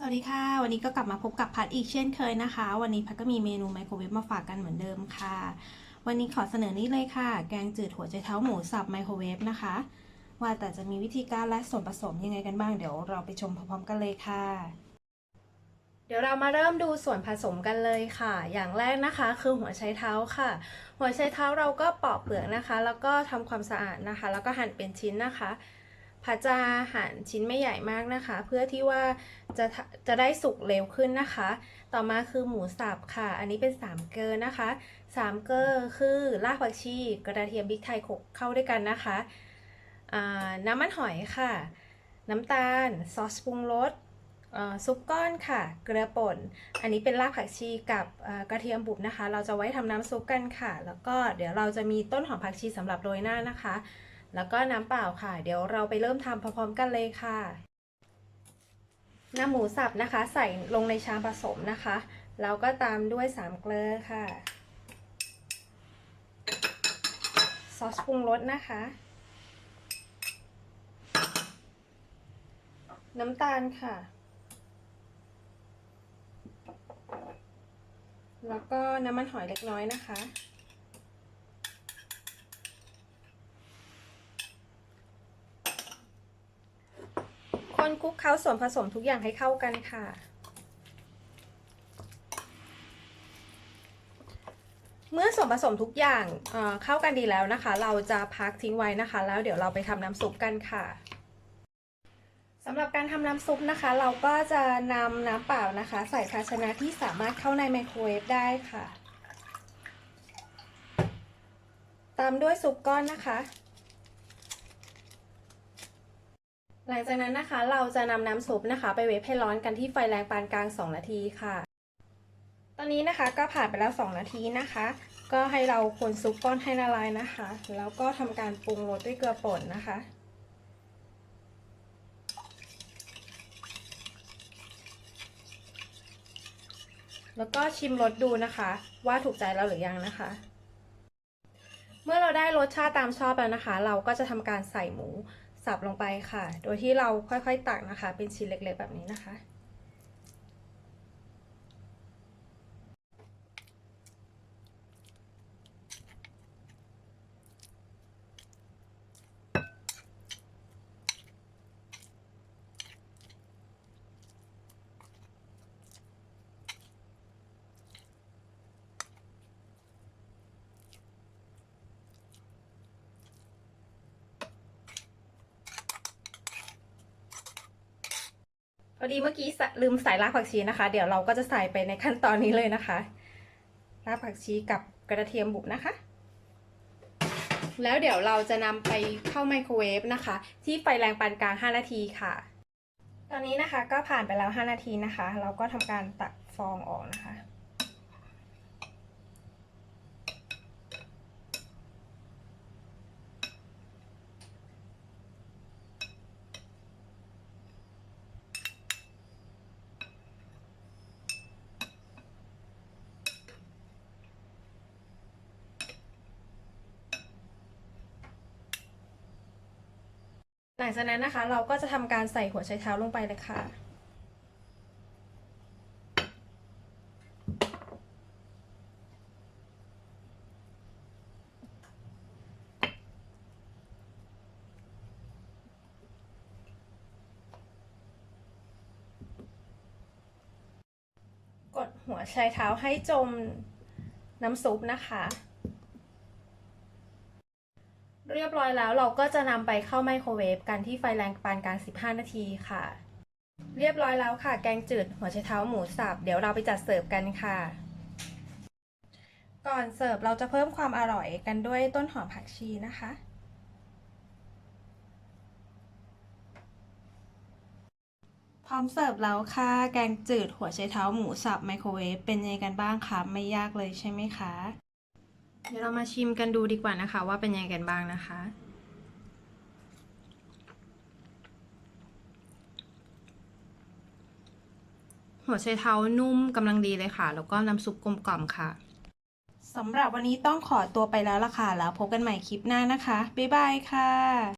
สวัสดีค่ะ วันนี้ก็กลับมาพบกับพัดอีกเช่นเคยนะคะ วันนี้พัดก็มีเมนูไมโครเวฟมาฝากกันเหมือนเดิมค่ะ วันนี้ขอเสนอนี้เลยค่ะ แกงจืดหัวใจเท้าหมูสับไมโครเวฟนะคะ ว่าแต่จะมีวิธีการและส่วนผสมยังไงกันบ้างเดี๋ยวเราไปชมพร้อมๆกันเลยค่ะ เดี๋ยวเรามาเริ่มดูส่วนผสมกันเลยค่ะ อย่างแรกนะคะคือหัวไชเท้าค่ะ หัวไชเท้าเราก็ปอกเปลือกนะคะ แล้วก็ทำความสะอาดนะคะ แล้วก็หั่นเป็นชิ้นนะคะ พัดจะหั่นชิ้นไม่ใหญ่มากนะคะ เพื่อที่ว่าจะจะได้สุกเร็วขึ้นนะคะ ต่อมาคือหมูสับค่ะ อันนี้เป็น3เกลือนะคะ3เกลือคือรากผักชีกระเทียมพริกไทยขกเข้าด้วยกันนะคะน้ำมันหอยค่ะ น้ำตาลซอสปรุงรสซุปก้อนค่ะ เกลือป่น อันนี้เป็นรากผักชีกับกระเทียมบุบนะคะ เราจะไว้ทำน้ำซุปกันค่ะ แล้วก็เดี๋ยวเราจะมีต้นหอมผักชีสำหรับโรยหน้านะคะ แล้วก็น้ำเปล่าค่ะ เดี๋ยวเราไปเริ่มทำพร้อมๆกันเลยค่ะน้ำหมูสับนะคะ ใส่ลงในชามผสมนะคะ แล้วก็ตามด้วยสามเกลือค่ะ ซอสปรุงรสนะคะ น้ำตาลค่ะ แล้วก็น้ำมันหอยเล็กน้อยนะคะ นคลุกเคล้าส่วนผสมทุกอย่างให้เข้ากันค่ะ เมื่อส่วนผสมทุกอย่างเเข้ากันดีแล้วนะคะ เราจะพักทิ้งไว้นะคะ แล้วเดี๋ยวเราไปทำน้ำซุปกันค่ะสำหรับการทำน้ำซุปนะคะ เราก็จะนำน้ำเปล่านะคะ ใส่ภาชนะที่สามารถเข้าในไมโครเวฟได้ค่ะ ตามด้วยซุปก้อนนะคะ หลังจากนั้นนะคะเราจะนำน้ำซุปนะคะ ไปเวฟให้ร้อนกันที่ไฟแรงปานกลาง 2 นาทีค่ะ ตอนนี้นะคะก็ผ่านไปแล้ว 2 นาทีนะคะ ก็ให้เราคนซุปก้อนให้ละลายนะคะ แล้วก็ทำการปรุงรสด้วยเกลือป่นนะคะ แล้วก็ชิมรสดูนะคะ ว่าถูกใจเราหรือยังนะคะ เมื่อเราได้รสชาติตามชอบแล้วนะคะ เราก็จะทำการใส่หมู สับลงไปค่ะ โดยที่เราค่อยๆตักนะคะ เป็นชิ้นเล็กๆแบบนี้นะคะ พอดีเมื่อกี้ลืมใส่รากผักชีนะคะ เดี๋ยวเราก็จะใส่ไปในขั้นตอนนี้เลยนะคะรากผักชีกับกระเทียมบุบนะคะ แล้วเดี๋ยวเราจะนำไปเข้าไมโครเวฟนะคะ ที่ไฟแรงปานกลาง 5 นาทีค่ะ ตอนนี้นะคะก็ผ่านไปแล้ว 5 นาทีนะคะ เราก็ทำการตักฟองออกนะคะ หลังจากนั้นนะคะ เราก็จะทำการใส่หัวไชเท้าลงไปเลยค่ะ กดหัวไชเท้าให้จมน้ำซุปนะคะ เรียบร้อยแล้วเราก็จะนำไปเข้าไมโครเวฟกันที่ไฟแรงปานกลาง 15 นาทีค่ะ เรียบร้อยแล้วค่ะ แกงจืดหัวไชเท้าหมูสับเดี๋ยวเราไปจัดเสิร์ฟกันค่ะ ก่อนเสิร์ฟเราจะเพิ่มความอร่อยกันด้วยต้นหอมผักชีนะคะพร้อมเสิร์ฟแล้วค่ะ แกงจืดหัวไชเท้าหมูสับไมโครเวฟเป็นยังไงกันบ้างคะ ไม่ยากเลยใช่ไหมคะ เดี๋ยวเรามาชิมกันดูดีกว่านะคะ ว่าเป็นยังไงกันบ้างนะคะ หัวไชเท้านุ่มกำลังดีเลยค่ะ แล้วก็น้ำซุปกลมกล่อมค่ะสำหรับวันนี้ต้องขอตัวไปแล้วล่ะค่ะ แล้วพบกันใหม่คลิปหน้านะคะ บ๊ายบายค่ะ